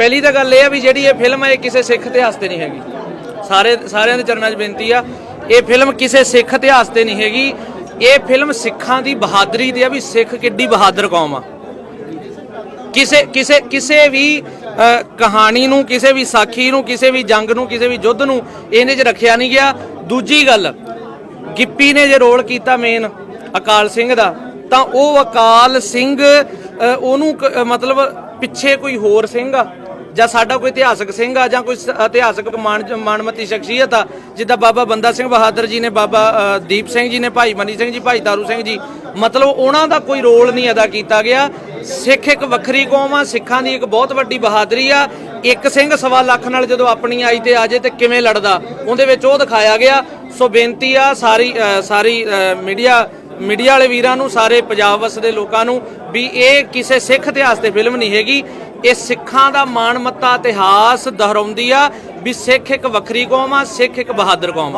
ਪਹਿਲੀ ਤਾਂ ਗੱਲ ਇਹ ਆ ਵੀ ਜਿਹੜੀ ਇਹ ਫਿਲਮ ਹੈ ਇਹ ਕਿਸੇ ਸਿੱਖ ਇਤਿਹਾਸ ਤੇ ਨਹੀਂ ਹੈਗੀ। ਸਾਰੇ ਸਾਰਿਆਂ ਦੇ ਚਰਨਾਂ 'ਚ ਬੇਨਤੀ ਆ, ਇਹ ਫਿਲਮ ਕਿਸੇ ਸਿੱਖ ਇਤਿਹਾਸ ਤੇ ਨਹੀਂ ਹੈਗੀ। ਇਹ ਫਿਲਮ ਸਿੱਖਾਂ ਦੀ ਬਹਾਦਰੀ ਤੇ ਆ ਵੀ ਸਿੱਖ ਕਿੱਡੀ ਬਹਾਦਰ ਕੌਮ ਆ। ਕਿਸੇ ਕਿਸੇ ਕਿਸੇ ਵੀ ਕਹਾਣੀ ਨੂੰ, ਕਿਸੇ ਵੀ ਸਾਖੀ ਨੂੰ, ਕਿਸੇ ਵੀ ਜੰਗ ਨੂੰ, ਕਿਸੇ ਵੀ ਯੁੱਧ ਨੂੰ ਇਹਨੇ 'ਚ ਰੱਖਿਆ ਨਹੀਂ ਗਿਆ। ਦੂਜੀ ਗੱਲ, ਗਿੱਪੀ ਨੇ ਜੇ ਰੋਲ ਕੀਤਾ ਮੇਨ ਅਕਾਲ ਸਿੰਘ ਦਾ, ਤਾਂ ਉਹ ਅਕਾਲ ਸਿੰਘ ਉਹਨੂੰ ਕ- ਮਤਲਬ ਪਿੱਛੇ ਕੋਈ ਹੋਰ ਸਿੰਘ ਆ। ਜਾਂ ਸਾਡਾ ਕੋਈ ਇਤਿਹਾਸਕ ਸਿੰਘ ਆ ਜਾਂ ਕੋਈ ਸ- ਇਤਿਹਾਸਕ ਮਾਣ ਮਾਣਮਤੀ ਸ਼ਖਸੀਅਤ ਆ, ਜਿੱਦਾਂ ਬਾਬਾ ਬੰਦਾ ਸਿੰਘ ਬਹਾਦਰ ਜੀ ਨੇ, ਬਾਬਾ ਦੀਪ ਸਿੰਘ ਜੀ ਨੇ, ਭਾਈ ਮਨੀ ਸਿੰਘ ਜੀ, ਭਾਈ ਤਾਰੂ ਸਿੰਘ ਜੀ, ਮਤਲਬ ਉਹਨਾਂ ਦਾ ਕੋਈ ਰੋਲ ਨਹੀਂ ਅਦਾ ਕੀਤਾ ਗਿਆ। ਸਿੱਖ ਇੱਕ ਵੱਖਰੀ ਕੌਮ ਆ, ਸਿੱਖਾਂ ਦੀ ਇੱਕ ਬਹੁਤ ਵੱਡੀ ਬਹਾਦਰੀ ਆ। ਇੱਕ ਸਿੰਘ ਸਵਾ ਲੱਖ ਨਾਲ ਜਦੋਂ ਆਪਣੀ ਆਈ ਤੇ ਆ ਜੇ ਤੇ ਕਿਵੇਂ ਲੜਦਾ, ਉਹਦੇ ਵਿੱਚ ਉਹ ਦਿਖਾਇਆ ਗਿਆ। ਸੋ ਬੇਨਤੀ ਆ ਸਾਰੀ ਸਾਰੀ ਮੀਡੀਆ ਮੀਡੀਆ ਵਾਲੇ ਵੀਰਾਂ ਨੂੰ, ਸਾਰੇ ਪੰਜਾਬ ਵਸਦੇ ਲੋਕਾਂ ਨੂੰ ਵੀ ਇਹ ਕਿਸੇ ਸਿੱਖ ਇਤਿਹਾਸ ਤੇ ਫਿਲਮ ਨਹੀਂ ਹੈਗੀ। ਇਹ ਸਿੱਖਾਂ ਦਾ ਮਾਣ ਮੱਤਾ ਇਤਿਹਾਸ ਦੁਹਰਾਉਂਦੀ ਆ ਵੀ ਸਿੱਖ ਇੱਕ ਵੱਖਰੀ ਕੌਮ ਆ, ਸਿੱਖ ਇੱਕ ਬਹਾਦਰ ਕੌਮ ਆ।